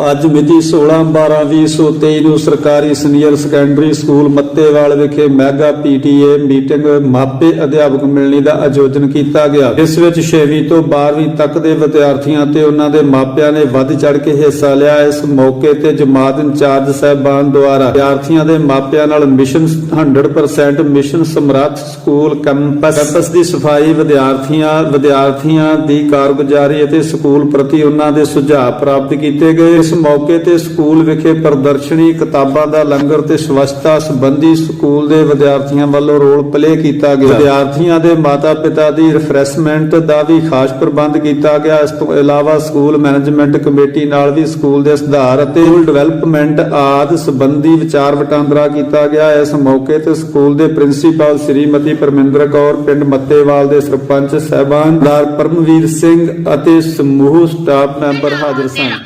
ਅੱਜ ਮਿਤੀ 16/12/2023 ਨੂੰ ਸਰਕਾਰੀ ਸੀਨੀਅਰ ਸੈਕੰਡਰੀ ਸਕੂਲ ਮੱਤੇਵਾਲ ਵਿਖੇ ਮੈਗਾ ਪੀਟੀਏ ਮੀਟਿੰਗ ਮਾਪੇ ਅਧਿਆਪਕ ਮਿਲਣੀ ਦਾ ਆਯੋਜਨ ਕੀਤਾ ਗਿਆ। ਇਸ ਵਿੱਚ 6ਵੀਂ ਤੋਂ 12ਵੀਂ ਤੱਕ ਦੇ ਵਿਦਿਆਰਥੀਆਂ ਤੇ ਉਹਨਾਂ ਦੇ ਮਾਪਿਆਂ ਨੇ ਵੱਧ ਚੜ ਕੇ ਹਿੱਸਾ ਲਿਆ। ਇਸ ਮੌਕੇ ਤੇ ਜਮਾਤ ਇੰਚਾਰਜ ਸਾਹਿਬਾਨ ਦੁਆਰਾ ਵਿਦਿਆਰਥੀਆਂ ਦੇ ਮਾਪਿਆਂ ਨਾਲ mission 100% mission Samarth school campus campus ਦੀ ਸਫ਼ਾਈ ਵਿਦਿਆਰਥੀਆਂ ਵਿਦਿਆਰਥੀਆਂ ਦੀ ਕਾਰਗੁਜ਼ਾਰੀ ਅਤੇ ਸਕੂਲ ਪ੍ਰਤੀ ਉਹਨਾਂ ਦੇ ਸੁਝਾਅ ਪ੍ਰਾਪਤ ਕੀਤੇ ਗਏ। ਇਸ ਮੌਕੇ ਤੇ ਸਕੂਲ ਵਿਖੇ ਪ੍ਰਦਰਸ਼ਨੀ, ਕਿਤਾਬਾਂ ਦਾ ਲੰਗਰ ਤੇ ਸਵੱਛਤਾ ਸੰਬੰਧੀ ਸਕੂਲ ਦੇ ਵਿਦਿਆਰਥੀਆਂ ਵੱਲੋਂ ਰੋਲ ਪਲੇ ਕੀਤਾ ਗਿਆ। ਵਿਦਿਆਰਥੀਆਂ ਦੇ ਮਾਤਾ-ਪਿਤਾ ਦੀ ਰਿਫਰੈਸ਼ਮੈਂਟ ਦਾ ਵੀ ਖਾਸ ਪ੍ਰਬੰਧ ਕੀਤਾ ਗਿਆ। ਇਸ ਤੋਂ ਇਲਾਵਾ ਸਕੂਲ ਮੈਨੇਜਮੈਂਟ ਕਮੇਟੀ ਨਾਲ ਵੀ ਸਕੂਲ ਦੇ ਸੁਧਾਰ ਅਤੇ ਡਿਵੈਲਪਮੈਂਟ ਆਦਿ ਸੰਬੰਧੀ ਵਿਚਾਰ ਵਟਾਂਦਰਾ ਕੀਤਾ ਗਿਆ। ਇਸ ਮੌਕੇ ਤੇ ਸਕੂਲ ਦੇ ਪ੍ਰਿੰਸੀਪਲ ਸ੍ਰੀਮਤੀ ਪਰਮਿੰਦਰ ਕੌਰ, ਪਿੰਡ ਮੱਤੇਵਾਲ ਦੇ ਸਰਪੰਚ ਸਹਿਬਾਨ ਦਾਰ ਪਰਮਵੀਰ ਸਿੰਘ ਅਤੇ ਸਮੂਹ ਸਟਾਫ ਮੈਂਬਰ ਹਾਜ਼ਰ ਸਨ।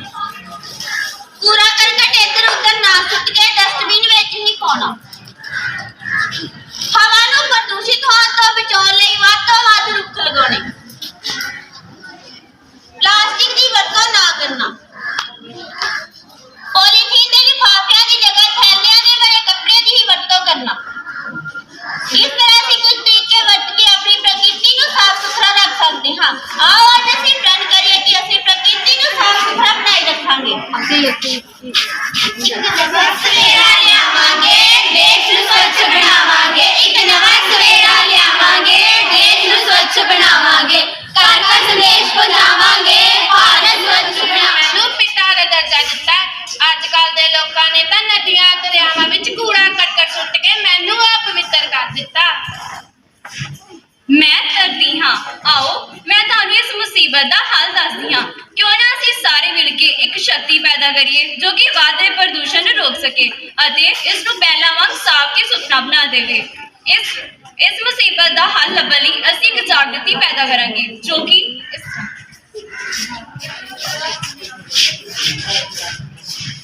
ਪੈਦਾ ਕਰੀਏ, ਜੋ ਕਿ ਵਾਧੇ ਪ੍ਰਦੂਸ਼ਣ ਨੂੰ ਰੋਕ ਸਕੇ ਅਤੇ ਇਸ ਨੂੰ ਪਹਿਲਾਂ ਵਾਂਗ ਸਾਫ਼ ਤੇ ਸੁਥਰਾ ਬਣਾ ਦੇਵੇ। ਇਸ ਇਸ ਮੁਸੀਬਤ ਦਾ ਹੱਲ ਲੱਭਣ ਲਈ ਅਸੀਂ ਇੱਕ ਜਾਗ੍ਰਿਤੀ ਪੈਦਾ ਕਰਾਂਗੇ, ਜੋ ਕਿ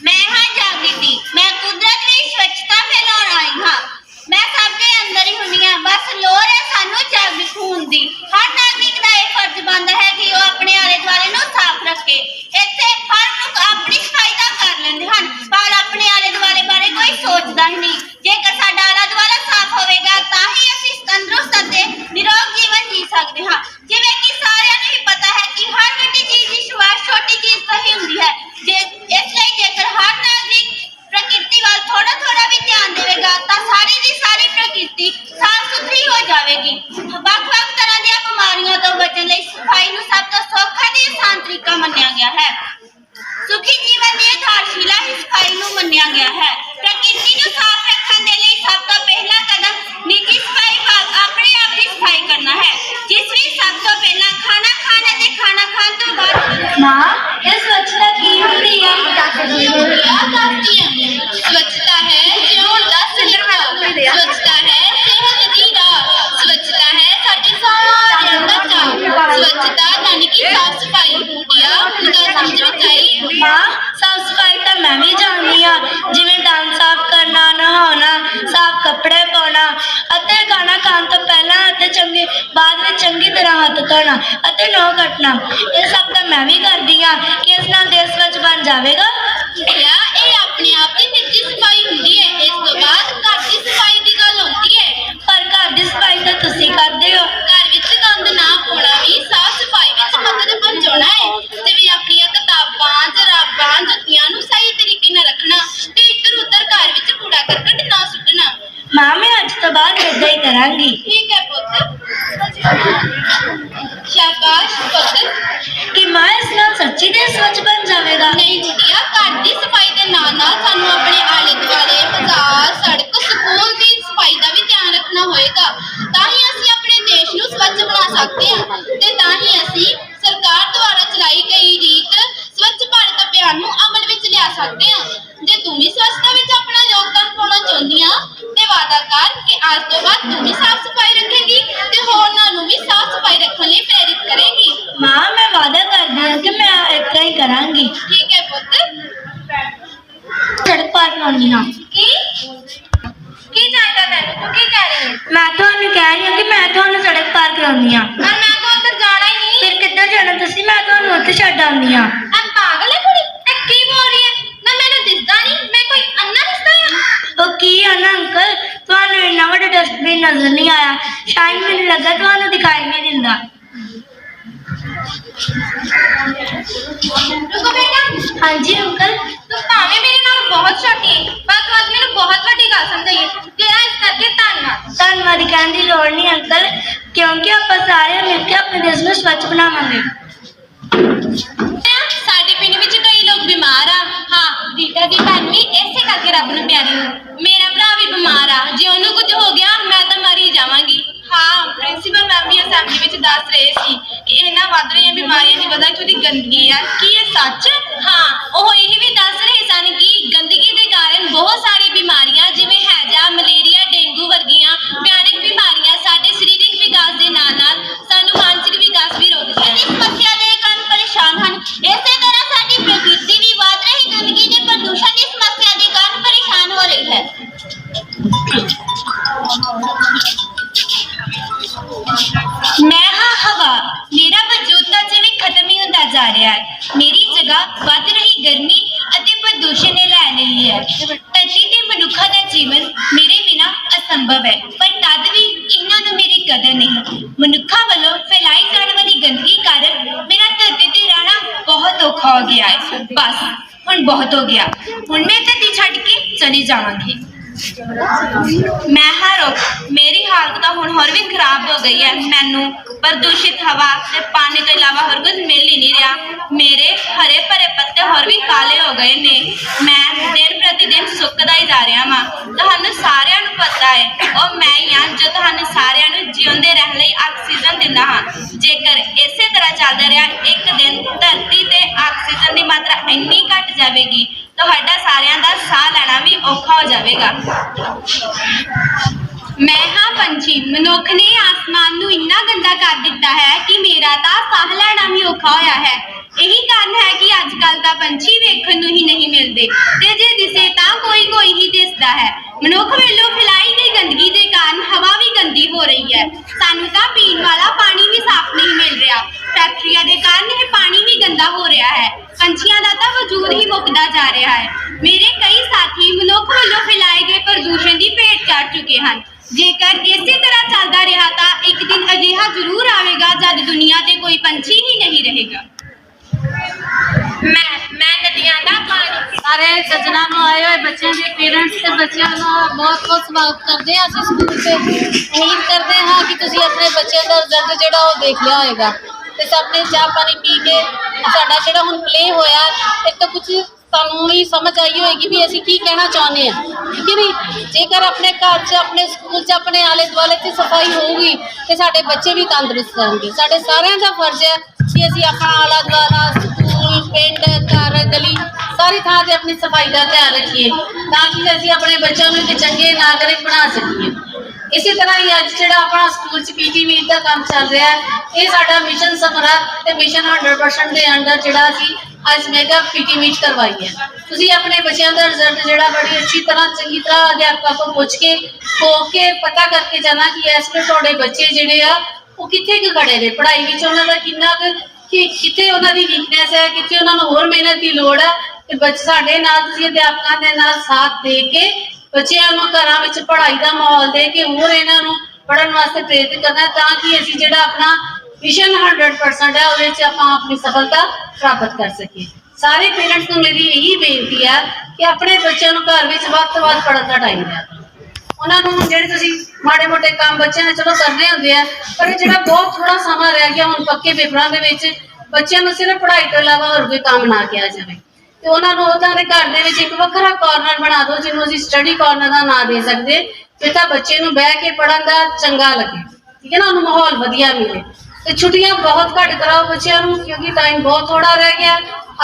ਮੈਂ ਹਾਂ ਜਾਗ੍ਰਿਤੀ, ਮੈਂ ਕੁਦਰਤ ਲਈ ਸਵੱਛਤਾ ਫੈਲਾਉਣ ਆਈ ਹਾਂ ਮੈਂ ਸਭ ਦੇ ਅੰਦਰ ਹੀ ਹੁੰਦੀ ਹਾਂ ਬਸ ਲੋੜ ਹੈ ਸਾਨੂੰ ਜਾਗਰੂਕ ਹੋਣ ਦੀ ਹਰ ਨਾਗਰਿਕ ਦਾ ਇਹ ਫਰਜ਼ ਬਣਦਾ ਹੈ ਕਿ ਉਹ ਆਪਣੇ ਆਲੇ ਦੁਆਲੇ ਨੂੰ ਸਾਫ਼ ਰੱਖੇ ਇੱਥੇ ਹਰ ਲੋਕ ਆਪਣੀ ਸਫ਼ਾਈ ਤਾਂ ਕਰ ਲੈਂਦੇ ਹਨ ਪਰ ਆਪਣੇ ਆਲੇ ਦੁਆਲੇ ਬਾਰੇ ਕੋਈ ਸੋਚਦਾ ਹੀ ਨਹੀਂ ਜੇਕਰ ਸਾਡਾ ਆਲਾ ਦੁਆਲਾ ਸਾਫ਼ ਹੋਵੇਗਾ ਤਾਂ ਹੀ ਅਸੀਂ ਤੰਦਰੁਸਤ ਅਤੇ ਨਿਰੋਗ ਜੀਵਨ ਜੀ ਸਕਦੇ ਹਾਂ ਜਿਵੇਂ ਕਿ ਸਾਰਿਆਂ ਨੂੰ ਹੀ ਪਤਾ ਹੈ ਕਿ ਹਰ ਵੱਡੀ ਚੀਜ਼ ਦੀ ਸ਼ੁਰੂਆਤ ਛੋਟੀ ਚੀਜ਼ ਤੋਂ ਹੀ ਹੁੰਦੀ ਹੈ ਜੇ ਇਸ ਲਈ ਜੇਕਰ ਹਰ ਨਾਗਰਿਕ ਪ੍ਰਕਿਰਤੀ ਵੱਲ ਥੋੜਾ ਥੋੜਾ ਵੀ ਧਿਆਨ ਦੇਵੇਗਾ ਤਾਂ ਸਾਰੀ ਦੀ ਸਾਰੀ ਪ੍ਰਕਿਰਤੀ ਸਾਫ਼ ਸੁਥਰੀ ਹੋ ਜਾਵੇਗੀ ਵੱਖ-ਵੱਖ ਤਰ੍ਹਾਂ ਦੀਆਂ ਬਿਮਾਰੀਆਂ ਤੋਂ ਬਚਣ ਲਈ ਸਫ਼ਾਈ ਨੂੰ ਸਭ ਤੋਂ ਸੌਖਾ ਤੇ ਆਸਾਨ ਤਰੀਕਾ ਮੰਨਿਆ ਗਿਆ ਹੈ ਸੁਖੀ ਜੀਵਨ ਦੀ ਆਧਾਰਸ਼ਿਲਾ ਹੀ ਸਫ਼ਾਈ ਨੂੰ ਮੰਨਿਆ ਧੋਣਾ ਅਤੇ ਨਹੁੰ ਕੱਟਣਾ ਇਹ ਸਭ ਤਾਂ ਮੈਂ ਵੀ ਕਰਦੀ ਆ ਕਿ ਇਸ ਨਾਲ ਦੇਸ਼ ਵਿੱਚ ਬਣ ਜਾਵੇਗਾ। ਕਿਹਾ ਇਹ ਆਪਣੇ ਆਪ ਦੀ ਨਿੱਜੀ ਸਫ਼ਾਈ ਹੁੰਦੀ ਹੈ। ਇਸ ਤੋਂ ਬਾਅਦ ਘਰ ਦੀ ਸਫ਼ਾਈ ਦੀ ਗੱਲ ਹੁੰਦੀ ਹੈ। ਪਰ ਘਰ ਦੀ ਸਫ਼ਾਈ ਤਾਂ ਤੁਸੀਂ ਕਰਦੇ ਹੋ। ਘਰ ਵਿੱਚ ਗੰਦ ਨਾ ਪਾਉਣਾ ਵੀ ਸਾਫ਼ ਸਫ਼ਾਈ ਵਿੱਚ ਮਦਦ ਪਹੁੰਚਾਉਣਾ ਹੈ ਤੇ ਵੀ ਆਪਣੀਆਂ ਕਿਤਾਬਾਂ ਜਰਾਬਾਂ ਜੁੱਤੀਆਂ ਨੂੰ ਸਹੀ ਤਰੀਕੇ ਨਾਲ ਰੱਖਣਾ ਤੇ ਇੱਧਰ ਉੱਧਰ ਘਰ ਵਿੱਚ ਕੂੜਾ ਕਰਕਟ ਨਾ ਸੁੱਟਣਾ। ਮਾਂ ਮੈਂ ਅੱਜ ਤੋਂ ਬਾਅਦ ਹੀ ਕਰਾਂਗੀ। ਠੀਕ ਸਵੱਛ ਬਣ ਜਾਵੇਗਾ। ਨਹੀਂ ਗੁੱਡੀਆ, ਘਰ ਦੀ ਸਫ਼ਾਈ ਦੇ ਨਾਲ ਨਾਲ ਸਾਨੂੰ ਆਪਣੇ ਆਲੇ ਦੁਆਲੇ, ਬਾਜ਼ਾਰ, ਸੜਕ, ਸਕੂਲ ਦੀ ਸਫ਼ਾਈ ਦਾ ਵੀ ਧਿਆਨ ਰੱਖਣਾ ਹੋਏਗਾ। ਤਾਂ ਹੀ ਅਸੀਂ ਆਪਣੇ ਦੇਸ਼ ਨੂੰ ਸਵੱਛ ਬਣਾ ਸਕਦੇ ਹਾਂ ਤੇ ਤਾਂ ਹੀ ਅਸੀਂ ਸਰਕਾਰ ਦੁਆਰਾ ਚਲਾਈ ਗਈ ਰੀਤ ਸਵੱਛ ਭਾਰਤ ਅਭਿਆਨ ਨੂੰ ਅਮਲ ਵਿੱਚ ਲਿਆ ਸਕਦੇ ਹਾਂ। ਜੇ ਤੂੰ ਵੀ ਸਵੱਛਤਾ ਵਿੱਚ ਆਪਣਾ ਯੋਗਦਾਨ ਪਾਉਣਾ ਚਾਹੁੰਦੀ ਆ ਤੇ ਵਾਅਦਾ ਕਰ ਕਿ ਅੱਜ ਤੋਂ ਬਾਅਦ ਤੂੰ ਵੀ ਰਹੀ ਹਾਂ। ਕੀ? ਕੀ ਚਾਹੀਦਾ ਤੈਨੂੰ? ਤੂੰ ਕੀ ਕਹਿ ਰਹੀ ਹੈ? ਮੈਂ ਤੁਹਾਨੂੰ ਕਹਿ ਰਹੀ ਹਾਂ ਕਿ ਮੈਂ ਤੁਹਾਨੂੰ ਸੜਕ ਪਾਰ ਕਰਾਉਣੀ ਆ ਪਰ ਮੈਂ ਤਾਂ ਉੱਧਰ ਜਾਣਾ ਹੀ ਨਹੀਂ। ਫਿਰ ਕਿੱਧਰ ਜਾਣਾ ਤੁਸੀਂ? ਮੈਂ ਤੁਹਾਨੂੰ ਉੱਥੇ ਛੱਡ ਆਉਂਦੀ ਆ ਐ ਪਾਗਲ ਹੈ ਕੁੜੀ। ਐ ਕੀ ਬੋਲ ਰਹੀ ਹੈ? ਨਾ ਮੈਨੂੰ ਦਿਸਦਾ ਨਹੀਂ। ਮੈਂ ਕੋਈ ਅੰਨਾ ਦਿਸਦਾ ਆ ਉਹ ਕੀ ਆ ਨਾ ਅੰਕਲ? ਤੁਹਾਨੂੰ ਇੰਨਾ ਵੱਡਾ ਡਸਟਬਿਨ ਨਜ਼ਰ ਨਹੀਂ ਆਇਆ। ਸ਼ਾਇਦ ਮੈਨੂੰ ਲੱਗਾ ਤੁਹਾਨੂੰ ਦਿਖਾਈ ਨਹੀਂ ਦਿੰਦਾ। ਰੁਕੋ ਬੇਟਾ। ਹਾਂਜੀ ਅੰਕਲ। ਤੂੰ ਭਾਵੇਂ ਮੇਰੇ ਨਾਲ ਬਹੁਤ ਛੋਟੀ ਹੈ ਪਰ ਤੂੰ ਅੱਜ ਮੈਨੂੰ ਬਹੁਤ ਵੱਡੀ ਗੱਲ ਸਮਝਾਈ ਹੈ ਤੇਰਾ ਇਸ ਕਰਕੇ ਧੰਨਵਾਦ। ਧੰਨਵਾਦ ਕਹਿਣ ਦੀ ਲੋੜ ਨਹੀਂ ਅੰਕਲ ਕਿਉਂਕਿ ਆਪਾਂ ਸਾਰੇ ਮਿਲ ਕੇ ਆਪਣੇ ਦੇਸ਼ ਨੂੰ ਸਵੱਛ ਬਣਾਵਾਂਗੇ। ਸਾਡੇ ਪਿੰਡ ਵਿੱਚ ਕਈ ਲੋਕ ਬਿਮਾਰ ਆ। ਹਾਂ ਰੀਟਾ ਦੀ ਭੈਣ ਵੀ ਇਸੇ ਕਰਕੇ ਰੱਬ ਨੂੰ ਪਿਆਰੀ ਹੋ ਮੇਰਾ ਭਰਾ ਵੀ ਬਿਮਾਰ ਆ। ਜੇ ਉਹਨੂੰ ਕੁਝ ਹੋ ਗਿਆ ਮੈਂ ਤਾਂ ਮਰ ਹੀ ਜਾਵਾਂਗੀ ਹਾਂ ਪ੍ਰਿੰਸੀਪਲ ਮੈਮ ਵੀ ਅਸੈਂਬਲੀ ਵਿੱਚ ਦੱਸ ਰਹੇ ਸੀ ਕਿ ਇਹਨਾਂ ਵੱਧ ਰਹੀਆਂ ਬਿਮਾਰੀਆਂ ਦੀ ਵਜ੍ਹਾ ਕਿ ਉਹਦੀ ਗੰਦਗੀ ਆ? ਕੀ ਇਹ ਸੱਚ? ਹਾਂ, ਉਹ ਇਹ ਵੀ ਦੱਸ ਰਹੇ ਸਨ ਕਿ ਗੰਦਗੀ ਦੇ ਕਾਰਨ ਬਹੁਤ ਸਾਰੇ ਅਸੰਭਵ ਹੈ, ਪਰ ਤਦ ਵੀ ਇਹਨਾਂ ਨੂੰ ਮੇਰੀ ਕਦਰ ਨਹੀਂ। ਮਨੁੱਖਾਂ ਵੱਲੋਂ ਫੈਲਾਈ ਜਾਣ ਵਾਲੀ ਗੰਦਗੀ ਕਾਰਨ ਮੇਰਾ ਧਰਤੀ ਤੇ ਰਹਿਣਾ ਬਹੁਤ ਔਖਾ ਹੋ ਗਿਆ ਹੈ। ਬਸ, ਹੁਣ ਬਹੁਤ ਹੋ ਗਿਆ। ਹੁਣ ਮੈਂ ਧਰਤੀ ਛੱਡ ਕੇ ਚਲੀ ਜਾਵਾਂਗੀ। ਮੈਂ ਹਾਂ ਮੇਰੀ ਹਾਲਤ ਤਾਂ ਹੁਣ ਹੋਰ ਵੀ ਖਰਾਬ ਹੋ ਗਈ ਹੈ ਮੈਨੂੰ। ਪ੍ਰਦੂਸ਼ਿਤ ਹਵਾ ਤੇ ਪਾਣੀ ਤੋਂ ਇਲਾਵਾ ਹੋਰ ਕੁਝ ਮਿਲ ਹੀ ਨਹੀਂ ਰਿਹਾ। ਮੇਰੇ ਹਰੇ ਭਰੇ ਪੱਤੇ ਹੋਰ ਵੀ ਕਾਲੇ ਹੋ ਗਏ ਨੇ। ਮੈਂ ਸੁੱਕਦਾ ਹੀ ਜਾ ਰਿਹਾ ਹਾਂ ਤੁਹਾਨੂੰ ਸਾਰਿਆਂ ਨੂੰ ਪਤਾ ਹੈ, ਉਹ ਮੈਂ ਹੀ ਹਾਂ ਜੋ ਤੁਹਾਨੂੰ ਸਾਰਿਆਂ ਨੂੰ ਜਿਉਂਦੇ ਰਹਿਣ ਲਈ ਆਕਸੀਜਨ ਦਿੰਦਾ ਹਾਂ। ਜੇਕਰ ਇਸੇ ਤਰ੍ਹਾਂ ਚੱਲਦਾ ਰਿਹਾ, ਇੱਕ ਦਿਨ ਧਰਤੀ ਤੇ ਆਕਸੀਜਨ ਦੀ ਮਾਤਰਾ ਇੰਨੀ ਘਟ ਜਾਵੇਗੀ, ਤੁਹਾਡਾ ਸਾਰਿਆਂ ਦਾ ਸਾਹ ਲੈਣਾ ਵੀ ਔਖਾ ਹੋ ਜਾਵੇਗਾ। ਮੈਂ ਹਾਂ ਪੰਛੀ, ਮਨੁੱਖ ਨੇ ਆਸਮਾਨ ਨੂੰ ਇੰਨਾ ਗੰਦਾ ਕਰ ਦਿੱਤਾ ਹੈ ਕਿ ਮੇਰਾ ਤਾਂ ਸਾਹ ਲੈਣਾ ਵੀ ਔਖਾ ਹੋਇਆ ਹੈ। ਇਹੀ ਕਾਰਨ ਹੈ ਕਿ ਅੱਜ ਕੱਲ ਤਾਂ ਪੰਛੀ ਵੇਖਣ ਨੂੰ ਹੀ ਨਹੀਂ ਮਿਲਦੇ ਤੇ ਜੇ ਦਿਸੇ ਤਾਂ ਕੋਈ ਕੋਈ ਹੀ ਦਿਸਦਾ ਹੈ। ਮਨੁੱਖ ਵੱਲੋਂ ਫੈਲਾਈ ਗਈ ਗੰਦਗੀ ਦੇ ਕਾਰਨ ਹਵਾ ਵੀ ਗੰਦੀ ਹੋ ਰਹੀ ਹੈ। ਸਾਨੂੰ ਤਾਂ ਪੀਣ ਵਾਲਾ ਪਾਣੀ ਵੀ ਸਾਫ਼ ਨਹੀਂ ਮਿਲ ਰਿਹਾ। ਫੈਕਟਰੀਆਂ ਦੇ ਕਾਰਨ ਇਹ ਪਾਣੀ ਵੀ ਗੰਦਾ ਹੋ ਰਿਹਾ ਹੈ। ਪੰਛੀਆਂ ਦਾ ਤਾਂ ਵਜੂਦ ਹੀ ਮੁੱਕਦਾ ਜਾ ਰਿਹਾ ਹੈ। ਮੇਰੇ ਕਈ ਸਾਥੀ ਮਨੁੱਖ ਵੱਲੋਂ ਫੈਲਾਏ ਗਏ ਪ੍ਰਦੂਸ਼ਣ ਦੀ ਭੇਟ ਚੜ ਚੁੱਕੇ ਹਨ। ਜੇਕਰ ਇਸੇ ਤਰ੍ਹਾਂ ਚੱਲਦਾ ਰਿਹਾ ਤਾਂ ਇੱਕ ਦਿਨ ਅਜਿਹਾ ਜ਼ਰੂਰ ਆਵੇਗਾ ਜਦ ਦੁਨੀਆ ਤੇ ਕੋਈ ਪੰਛੀ ਹੀ ਨਹੀਂ ਰਹੇਗਾ। ਸਾਰੇ ਸੱਜਣਾ ਨੂੰ ਆਏ ਹੋਏ ਬੱਚਿਆਂ ਦੇ ਪੇਰੈਂਟਸ ਤੇ ਬੱਚਿਆਂ ਦਾ ਬਹੁਤ ਬਹੁਤ ਸਵਾਗਤ ਕਰਦੇ ਹਾਂ ਅਸੀਂ ਸਕੂਲ ਤੇ। ਉਮੀਦ ਕਰਦੇ ਹਾਂ ਕਿ ਤੁਸੀਂ ਆਪਣੇ ਬੱਚਿਆਂ ਦਾ ਰਿਜ਼ਲਟ ਜਿਹੜਾ ਉਹ ਦੇਖ ਲਿਆ ਹੋਵੇਗਾ ਤੇ ਸਭ ਨੇ ਚਾਹ ਪਾਣੀ ਪੀ ਕੇ ਸਾਡਾ ਜਿਹੜਾ ਹੁਣ ਪਲੇ ਹੋਇਆ ਇੱਕ ਤਾਂ ਕੁਝ ਤੁਹਾਨੂੰ ਵੀ ਸਮਝ ਆਈ ਹੋਏਗੀ ਵੀ ਅਸੀਂ ਕੀ ਕਹਿਣਾ ਚਾਹੁੰਦੇ ਹਾਂ। ਠੀਕ ਹੈ ਨਹੀਂ? ਜੇਕਰ ਆਪਣੇ ਘਰ 'ਚ, ਆਪਣੇ ਸਕੂਲ 'ਚ, ਆਪਣੇ ਆਲੇ ਦੁਆਲੇ 'ਚ ਸਫ਼ਾਈ ਹੋਊਗੀ, ਤੇ ਸਾਡੇ ਬੱਚੇ ਵੀ ਤੰਦਰੁਸਤ ਰਹਿਣਗੇ। ਸਾਡੇ ਸਾਰਿਆਂ ਦਾ ਫਰਜ਼ ਹੈ ਕਿ ਅਸੀਂ ਆਪਣਾ ਆਲਾ ਦੁਆਲਾ ਸਕੂਲ ਪਿੰਡ ਘਰ ਗਲੀ ਸਾਰੀ ਥਾਂ ਤੇ ਆਪਣੀ ਸਫ਼ਾਈ ਦਾ ਧਿਆਨ ਰੱਖੀਏ ਤਾਂ ਕਿ ਅਸੀਂ ਆਪਣੇ ਬੱਚਿਆਂ ਨੂੰ ਇੱਕ ਚੰਗੇ ਨਾਗਰਿਕ ਬਣਾ ਸਕੀਏ। ਇਸੇ ਤਰ੍ਹਾਂ ਹੀ ਅੱਜ ਜਿਹੜਾ ਆਪਣਾ ਸਕੂਲ ਚ ਪੀਟੀ ਮੀਟ ਦਾ ਕੰਮ ਚੱਲ ਰਿਹਾ ਹੈ, ਇਹ ਸਾਡਾ ਮਿਸ਼ਨ ਸਮਰਾ ਤੇ ਮਿਸ਼ਨ 100% ਦੇ ਅੰਡਰ ਜਿਹੜਾ ਅਸੀਂ ਅੱਜ ਮੈਗਾ ਪੀਟੀ ਮੀਟ ਕਰਵਾਈ ਹੈ। ਤੁਸੀਂ ਆਪਣੇ ਬੱਚਿਆਂ ਦਾ ਰਿਜ਼ਲਟ ਜਿਹੜਾ ਬੜੀ ਅੱਛੀ ਤਰ੍ਹਾਂ, ਚੰਗੀ ਤਰ੍ਹਾਂ ਅਧਿਆਪਕਾਂ ਕੋਲ ਪੁੱਛ ਕੇ ਹੋ ਕੇ ਪਤਾ ਕਰਕੇ ਜਾਣਾ ਕਿ ਇਸ ਵੇਲੇ ਤੁਹਾਡੇ ਬੱਚੇ ਜਿਹੜੇ ਆ, ਉਹ ਕਿੱਥੇ ਕੁ ਖੜੇ ਨੇ? ਪੜ੍ਹਾਈ ਵਿੱਚ ਉਹਨਾਂ ਦਾ ਕਿੰਨਾ ਕੁ ਕਿ ਕਿੱਥੇ ਉਹਨਾਂ ਦੀ ਵੀਕਨੈਸ ਹੈ ਕਿੱਥੇ ਉਹਨਾਂ ਨੂੰ ਹੋਰ ਮਿਹਨਤ ਦੀ ਲੋੜ ਹੈ, ਤੇ ਬੱਚੇ ਸਾਡੇ ਨਾਲ ਤੁਸੀਂ ਅਧਿਆਪਕਾਂ ਦੇ ਨਾਲ ਸਾਥ ਦੇ ਕੇ ਬੱਚਿਆਂ ਨੂੰ ਘਰਾਂ ਵਿੱਚ ਪੜ੍ਹਾਈ ਦਾ ਮਾਹੌਲ ਦੇ ਕੇ ਹੋਰ ਇਹਨਾਂ ਨੂੰ ਪੜ੍ਹਨ ਵਾਸਤੇ ਪ੍ਰੇਰਿਤ ਕਰਨਾ ਤਾਂ ਕਿ ਅਸੀਂ ਜਿਹੜਾ ਆਪਣਾ ਮਿਸ਼ਨ 100% ਹੈ, ਉਹਦੇ ਵਿੱਚ ਆਪਾਂ ਆਪਣੀ ਸਫਲਤਾ ਪ੍ਰਾਪਤ ਕਰ ਸਕੀਏ। ਸਾਰੇ ਪੇਰੈਂਟਸ ਨੂੰ ਮੇਰੀ ਇਹੀ ਬੇਨਤੀ ਹੈ ਕਿ ਆਪਣੇ ਬੱਚਿਆਂ ਨੂੰ ਘਰ ਵਿੱਚ ਵੱਧ ਤੋਂ ਵੱਧ ਪੜਨ ਦਾ ਟਾਈਮ ਦਿਆ ਉਹਨਾਂ ਨੂੰ ਜਿਹੜੇ ਤੁਸੀਂ ਮਾੜੇ ਮੋਟੇ ਕੰਮ ਬੱਚਿਆਂ ਨੇ ਚਲੋ ਕਰਨੇ ਹੁੰਦੇ ਆ, ਪਰ ਇਹ ਜਿਹੜਾ ਬਹੁਤ ਥੋੜਾ ਸਮਾਂ ਰਹਿ ਗਿਆ ਹੁਣ ਪੱਕੇ ਪੇਪਰਾਂ ਦੇ ਵਿੱਚ, ਬੱਚਿਆਂ ਨੂੰ ਸਿਰਫ ਪੜ੍ਹਾਈ ਤੋਂ ਇਲਾਵਾ ਹੋਰ ਕੋਈ ਕੰਮ ਨਾ ਕਿਹਾ ਜਾਵੇ। ਤੇ ਉਹਨਾਂ ਨੂੰ ਉਹਨਾਂ ਦੇ ਘਰ ਦੇ ਵਿੱਚ ਇੱਕ ਵੱਖਰਾ ਕਾਰਨਰ ਬਣਾ ਦਿਓ, ਜਿਹਨੂੰ ਅਸੀਂ ਸਟੱਡੀ ਕਾਰਨਰ ਦਾ ਨਾਂ ਦੇ ਸਕਦੇ, ਤੇ ਤਾਂ ਬੱਚੇ ਨੂੰ ਬਹਿ ਕੇ ਪੜਨ ਦਾ ਚੰਗਾ ਲੱਗੇ। ਠੀਕ ਹੈ ਨਾ? ਉਹਨੂੰ ਮਾਹੌਲ ਵਧੀਆ ਮਿਲੇ। ਤੇ ਛੁੱਟੀਆਂ ਬਹੁਤ ਘੱਟ ਕਰਾਓ ਬੱਚਿਆਂ ਨੂੰ, ਕਿਉਂਕਿ ਟਾਈਮ ਬਹੁਤ ਥੋੜਾ ਰਹਿ ਗਿਆ।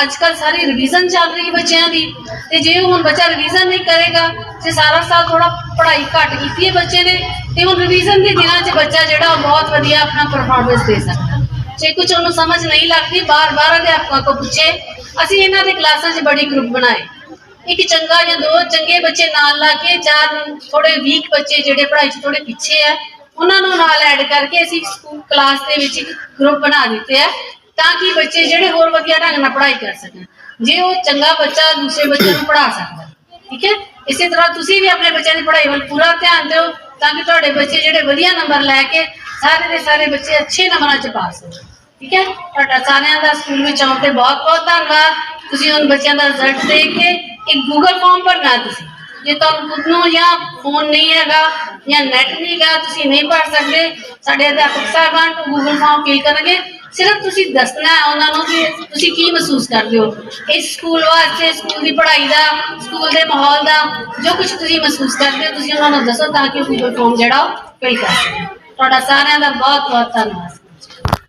ਅੱਜ ਕੱਲ ਸਾਰੀ ਰਿਵੀਜ਼ਨ ਚੱਲ ਰਹੀ ਬੱਚਿਆਂ ਦੀ ਤੇ ਜੇ ਹੁਣ ਬੱਚਾ ਰਿਵੀਜ਼ਨ ਨਹੀਂ ਕਰੇਗਾ ਜੇ ਸਾਰਾ ਸਾਲ ਥੋੜਾ ਪੜ੍ਹਾਈ ਘੱਟ ਕੀਤੀ ਹੈ ਬੱਚੇ ਨੇ ਤੇ ਹੁਣ ਰਿਵੀਜ਼ਨ ਦੇ ਦਿਨਾਂ 'ਚ ਬੱਚਾ ਜਿਹੜਾ ਉਹ ਬਹੁਤ ਵਧੀਆ ਆਪਣਾ ਪਰਫਾਰਮੈਂਸ ਦੇ ਸਕਦਾ। ਜੇ ਕੁਝ ਉਹਨੂੰ ਸਮਝ ਨਹੀਂ ਲੱਗਦੀ, ਬਾਰ-ਬਾਰ ਅਧਿਆਪਕਾਂ ਤੋਂ ਪੁੱਛੇ, ਅਸੀਂ ਇਹਨਾਂ ਦੇ ਕਲਾਸਾਂ 'ਚ ਬੜੀ ਗਰੁੱਪ ਬਣਾਏ। ਇੱਕ ਚੰਗਾ ਜਾਂ ਦੋ ਚੰਗੇ ਬੱਚੇ ਨਾਲ ਲਾ ਕੇ ਚਾਰ ਥੋੜੇ ਵੀਕ ਬੱਚੇ ਜਿਹੜੇ ਪੜ੍ਹਾਈ 'ਚ ਥੋੜੇ ਪਿੱਛੇ ਆ, ਉਹਨਾਂ ਨੂੰ ਨਾਲ ਐਡ ਕਰਕੇ ਅਸੀਂ ਸਕੂਲ ਕਲਾਸ ਦੇ ਵਿੱਚ ਇੱਕ ਗਰੁੱਪ ਬਣਾ ਦਿੱਤੇ ਆ। ਤਾਂ ਕਿ ਬੱਚੇ ਜਿਹੜੇ ਹੋਰ ਵਧੀਆ ਢੰਗ ਨਾਲ ਪੜ੍ਹਾਈ ਕਰ ਸਕਣ? ਜੇ ਉਹ ਚੰਗਾ ਬੱਚਾ ਦੂਸਰੇ ਬੱਚੇ ਨੂੰ ਪੜ੍ਹਾ ਸਕਦਾ, ਠੀਕ ਹੈ? ਇਸੇ ਤਰ੍ਹਾਂ ਤੁਸੀਂ ਵੀ ਆਪਣੇ ਬੱਚਿਆਂ ਦੀ ਪੜ੍ਹਾਈ ਵੱਲ ਪੂਰਾ ਧਿਆਨ ਦਿਓ ਤਾਂ ਕਿ ਤੁਹਾਡੇ ਬੱਚੇ ਜਿਹੜੇ ਵਧੀਆ ਨੰਬਰ ਲੈ ਕੇ ਸਾਰੇ ਦੇ ਸਾਰੇ ਬੱਚੇ ਅੱਛੇ ਨੰਬਰਾਂ 'ਚ ਪਾਸ ਹੋਣ, ਠੀਕ ਹੈ? ਤੁਹਾਡਾ ਸਾਰਿਆਂ ਦਾ ਸਕੂਲ ਵਿੱਚ ਆਉਣ ਤੇ ਬਹੁਤ ਬਹੁਤ ਧੰਨਵਾਦ। ਤੁਸੀਂ ਉਹਨਾਂ ਬੱਚਿਆਂ ਦਾ ਰਿਜ਼ਲਟ ਦੇਖ ਕੇ ਇੱਕ ਗੂਗਲ ਫਾਰਮ ਭਰਨਾ ਤੁਸੀਂ। ਜੇ ਤੁਹਾਨੂੰ ਖੁਦ ਨੂੰ ਜਾਂ ਫੋਨ ਨਹੀਂ ਹੈਗਾ ਜਾਂ ਨੈਟ ਨਹੀਂ ਹੈਗਾ, ਤੁਸੀਂ ਨਹੀਂ ਭਰ ਸਕਦੇ। ਸਾਡੇ ਅਧਿਆਪਕ ਸਾਹਿਬਾਨ ਗੂਗਲ ਫਾਰਮ ਫਿਲ ਕਰਨਗੇ। ਸਿਰਫ ਤੁਸੀਂ ਦੱਸਣਾ ਹੈ ਉਹਨਾਂ ਨੂੰ ਕਿ ਤੁਸੀਂ ਕੀ ਮਹਿਸੂਸ ਕਰਦੇ ਹੋ? ਇਸ ਸਕੂਲ ਵਾਸਤੇ ਸਕੂਲ ਦੀ ਪੜ੍ਹਾਈ ਦਾ ਸਕੂਲ ਦੇ ਮਾਹੌਲ ਦਾ, ਜੋ ਕੁਝ ਤੁਸੀਂ ਮਹਿਸੂਸ ਕਰਦੇ ਹੋ, ਤੁਸੀਂ ਉਹਨਾਂ ਨੂੰ ਦੱਸੋ ਤਾਂ ਕਿ ਉਹ ਗੂਗਲ ਜਿਹੜਾ ਉਹ ਫਿਲ ਕਰ ਸਕਣ। ਤੁਹਾਡਾ ਸਾਰਿਆਂ ਦਾ ਬਹੁਤ ਬਹੁਤ ਧੰਨਵਾਦ।